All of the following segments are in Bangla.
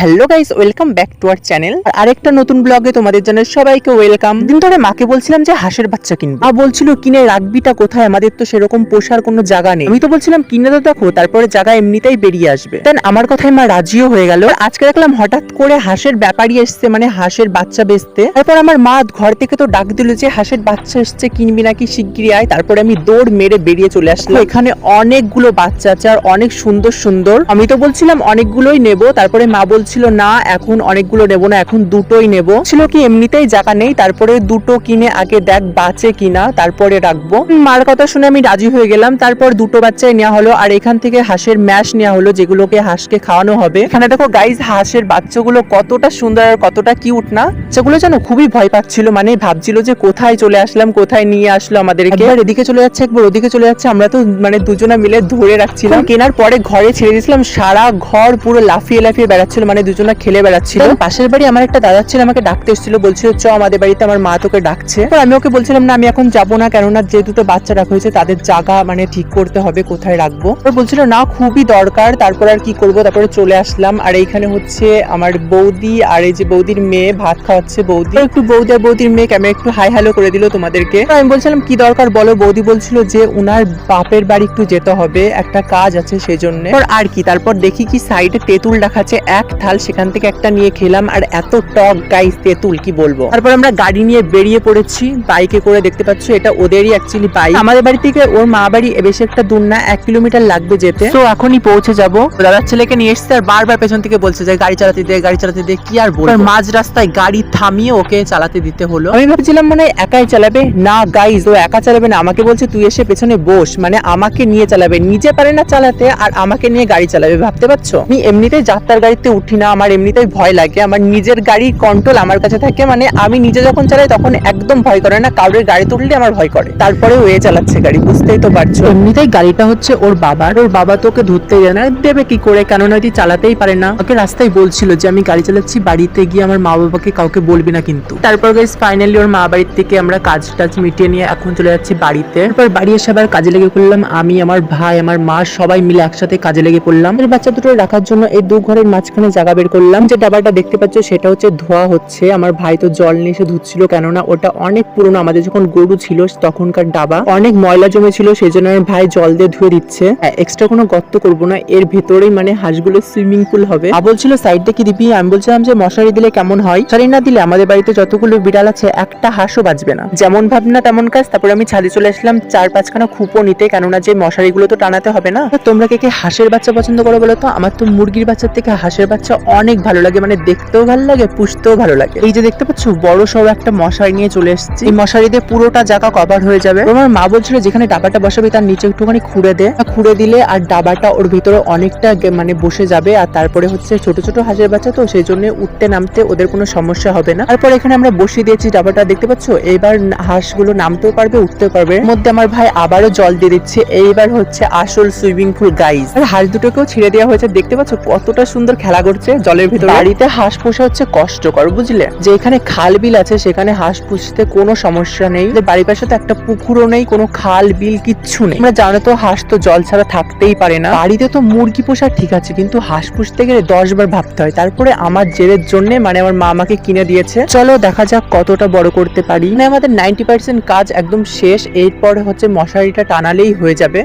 Hello guys, welcome back to our channel. আর আরেকটা নতুন ব্লগে তোমাদের জন্য সবাইকে ওয়েলকাম। দিন ধরে মাকে বলছিলাম যে হাঁসের বাচ্চা কিনবো। মা বলছিল, কিনে রাখবিটা কোথায়? আমাদের তো সেরকম পোষার কোনো জায়গা নেই। আমি তো বলছিলাম, কিনে তো দেখো, তারপরে জায়গা এমনিতেই বেরিয়ে আসবে। দেন আমার কথায় মা রাজিও হয়ে গেল। আজকে দেখলাম হঠাৎ করে হাঁসের ব্যাপারই এসছে মানে হাঁসের বাচ্চা বেচতে। তারপর আমার মা ঘর থেকে তো ডাক দিল যে, হাঁসের বাচ্চা এসছে, কিনবি নাকি? শিগগিরই আয়। তারপরে আমি দৌড় মেরে বেরিয়ে চলে আসলাম। এখানে অনেকগুলো বাচ্চা আছে, আর অনেক সুন্দর সুন্দর। আমি তো বলছিলাম, অনেকগুলোই নেব। তারপরে মা বলছিল না, এখন অনেকগুলো নেব না, এখন দুটোই নেব। ছিল কি, এমনিতেই জায়গা নেই, তারপরে দুটো কিনে আগে দেখ, বাঁচে কিনা তারপরে রাখব। মার কথা শুনে আমি রাজি হয়ে গেলাম, তারপর দুটো বাচ্চাই নেওয়া হলো, আর এখান থেকে হাঁসের ম্যাশ নেওয়া হলো, যেগুলোকে হাঁসকে খাওয়ানো হবে। এখানে দেখো গাইজ হাঁসের বাচ্চাগুলো কতটা সুন্দর আর কতটা কিউট না? সেগুলো যেন খুবই ভয় পাচ্ছিল মানে ভাবছিল যে কোথায় চলে আসলাম, কোথায় নিয়ে আসলো আমাদেরকে। একবার এদিকে চলে যাচ্ছে, একবার ওদিকে চলে যাচ্ছে, আমরা তো মানে দুজনা মিলে ধরে রাখছিলাম। কেনার পরে ঘরে ছেড়ে দিয়েছিলাম, সারা ঘর পুরো লাফিয়ে লাফিয়ে বেড়াচ্ছিল মানে দুজনা খেলে বেড়াচ্ছিল। পাশের বাড়ি আমার একটা দাদা ছিল আমাকে ডাকতে এসেছিল বলছিল চ আমাদের বাড়িতে আমার মা তোকে ডাকছে। আমি ওকে বলছিলাম না আমি এখন যাব না কেননা যে দুটো বাচ্চা রাখা হয়েছে তাদের জায়গা মানে ঠিক করতে হবে কোথায় রাখব? তো বলছিল না খুবই দরকার তারপর আর কি করব? তারপরে চলে আসলাম। আর এইখানে হচ্ছে আমার বৌদি আর এই যে বৌদির মেয়ে ভাত খাওয়াচ্ছে বৌদি। একটু বৌদি আর বৌদির মেয়ে ক্যামেরা একটু হাই হ্যালো করে দিল তোমাদেরকে। আমি বলছিলাম কি দরকার বলো? বৌদি বলছিল যে উনার বাপের বাড়ি একটু যেতে হবে একটা কাজ আছে সেই জন্য আর কি তারপর দেখি কি সাইডে তেঁতুল দেখাচ্ছে এক থাল সেখান থেকে একটা নিয়ে খেলাম, আর এত টক গাইস তেঁতুল কি বলব? তারপর আমরা গাড়ি নিয়ে বেরিয়ে পড়েছি বাইকে করে দেখতে পাচ্ছ, এটা ওদেরই অ্যাকচুয়ালি বাইক আমাদের বাড়ি থেকে ওর মা বাড়ি বেশি একটা দূর না, এক কিলোমিটার লাগবে যেতে। তো এখনই পৌঁছে যাব। দাদার ছেলেকে নিয়ে এসছে, আর বারবার পেছন থেকে বলছে যে, গাড়ি চালাতে দে, গাড়ি চালাতে দে, কি আর বলব? মাঝ রাস্তায় গাড়ি থামিয়ে ওকে চালাতে দিতে হলো। আমি ভাবছিলাম মানে একাই চালাবে? না গাইজ ও একা চালাবে না। আমাকে বলছে, তুই এসে পেছনে বস। মানে আমাকে নিয়ে চালাবে। নিজে পারে না চালাতে, আর আমাকে নিয়ে গাড়ি চালাবে, ভাবতে পারছ? আমি এমনিতেই যাত্রার গাড়িতে উঠি না, আমার এমনিতেই ভয় লাগে। আমার নিজের গাড়ির কন্ট্রোল আমার কাছে থাকে মানে আমি নিজে যখন চালাই তখন একদম ভয় করে না কারোর গাড়ি তুললে আমার ভয় করে। তারপরে ও এ চালাচ্ছে গাড়ি, বুঝতেই তো পারছ। এমনিতেই গাড়িটা হচ্ছে ওর বাবার, ওর বাবা তোকে ধরতে যায় না, দেবে কি করে, কেননা তুই চালাতেই পারে না। ওকে রাস্তায় বলছিল যে, আমি গাড়ি চালাচ্ছি, বাড়িতে গিয়ে আমার মা বাবাকে কাউকে বলবি না কিন্তু। তারপর গাইস ফাইনালি ওর মা বাড়ির থেকে আমরা কাজ টাজ মিটিয়ে নিয়ে এখন চলে যাচ্ছি বাড়িতে। তারপর বাড়ি এসে আবার কাজে লেগে পড়লাম, আমি, আমার ভাই, আমার মা সবাই মিলে একসাথে কাজে লেগে পড়লাম। বাচ্চা দুটো রাখার জন্য এই দু ঘরের মাঝখানে জায়গা বের করলাম। যে ডাবাটা দেখতে পাচ্ছ সেটা হচ্ছে ধোয়া হচ্ছে। আমার ভাই তো জল নিয়ে এসে ধুচ্ছিল কেননা ওটা অনেক পুরনো। আমাদের যখন গরু ছিল, তখনকার ডাবা অনেক ময়লা জমে ছিল সেই জন্য আমার ভাই জল দিয়ে ধুয়ে দিচ্ছে। এক্সট্রা কোনো গর্ত করব না। এর ভেতরেই মানে হাঁসগুলো সুইমিং পুল হবে। আ বলছিল সাইডে কি দিবি? আমি বলছিলাম যে মশারি দিলে কেমন হয়? মশারি না দিলে আমাদের বাড়িতে যতগুলো বিড়াল আছে, একটা হাঁসও বাঁচবে না। যেমন ভাবনা, তেমন কাজ। তারপরে আমি ছাদে চলে আসলাম। চার পাঁচখানা খুপো নিতে, কেননা যে মশারিগুলো তো টানাতে হবে না। তোমরা কে কে হাঁসের বাচ্চা পছন্দ করো বলো তো? আমার তো মুরগির বাচ্চার থেকে হাঁসের বাচ্চা অনেক ভালো লাগে মানে দেখতেও ভালো লাগে পুষতেও ভালো লাগে। এই যে দেখতে পাচ্ছ বড় সড়ো একটা মশারি নিয়ে চলে এসেছি। এই মশারি দিয়ে পুরোটা জায়গা কভার হয়ে যাবে। আমার মা বলছিল যেখানে ডাবাটা বসাবে তার নিচে একটুখানি খুঁড়ে দে। খুঁড়ে দিলে আর ডাবাটা ওর ভিতরে অনেকটা মানে বসে যাবে আর তারপরে হচ্ছে ছোট ছোট হাঁসের বাচ্চা তো সেই জন্য উঠতে নামতে ওদের কোনো সমস্যা হবে না। তারপর এখানে আমরা বসিয়ে দিয়েছি ডাবাটা দেখতে পাচ্ছ? এইবার হাঁসগুলো নামতেও পারবে উঠতেও পারবে। মধ্যে আমার ভাই আবারও জল দিয়ে দিচ্ছে এইবার হচ্ছে আসল সুইমিং পুল গাইস আর হাঁস দুটোকেও ছেড়ে দেওয়া হয়েছে দেখতে পাচ্ছ? কতটা সুন্দর খেলা করছে জলের ভিতরে? বাড়িতে হাঁস পোষা হচ্ছে কষ্টকর, বুঝলে? যে এখানে খাল বিল আছে, সেখানে হাঁস পুষতে কোনো সমস্যা নেই। বাড়ির পাশে তো একটা পুকুরও নেই, কোনো খাল বিল কিচ্ছু নেই। আমরা জানো তো, হাঁস তো জল ছাড়া থাকতেই পারে না। বাড়িতে তো মুরগি পোষা ঠিক আছে, কিন্তু হাঁস পুষতে গেলে দশ বার ভাবতে হয়। তারপরে আমার জেরের জন্য মানে আমার মা আমাকে কিনে দিয়েছে। চলো দেখা যাক কতটা বড় করতে পারি। মানে আমাদের নাইনটি পার্সেন্ট কাজ একদম শেষ, এরপরে হচ্ছে মশারিটা টানালেই হয়ে যাবে।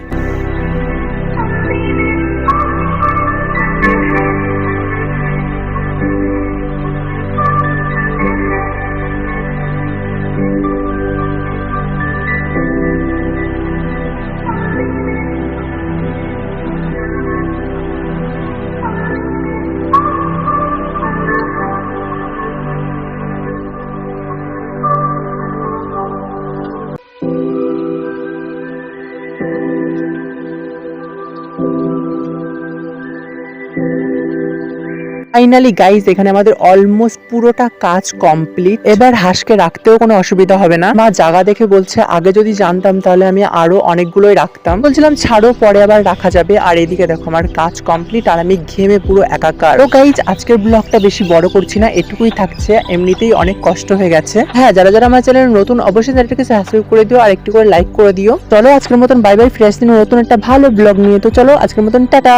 ফাইনালি গাইজ এখানে আমাদের অলমোস্ট পুরোটা কাজ কমপ্লিট এবার হাঁসকে রাখতেও কোনো অসুবিধা হবে না। মা জায়গা দেখে বলছে, আগে যদি জানতাম তাহলে আমি আরও অনেকগুলোই রাখতাম। বলছিলাম, ছাড়ো, পরে আবার রাখা যাবে। আর এদিকে দেখো, আমার কাজ কমপ্লিট আর আমি ঘেমে পুরো একাকার। ও গাইজ আজকের ব্লগটা বেশি বড় করছি না, এটুকুই থাকছে। এমনিতেই অনেক কষ্ট হয়ে গেছে। হ্যাঁ যারা যারা আমার চ্যানেল নতুন, অবশ্যই চ্যানেলটাকে সাবস্ক্রাইব করে দিও আর একটু করে লাইক করে দিও। চলো, আজকের মতন বাই বাই ফ্রেশ দিন নতুন একটা ভালো ব্লগ নিয়ে। তো চলো, আজকের মতন, টাটা!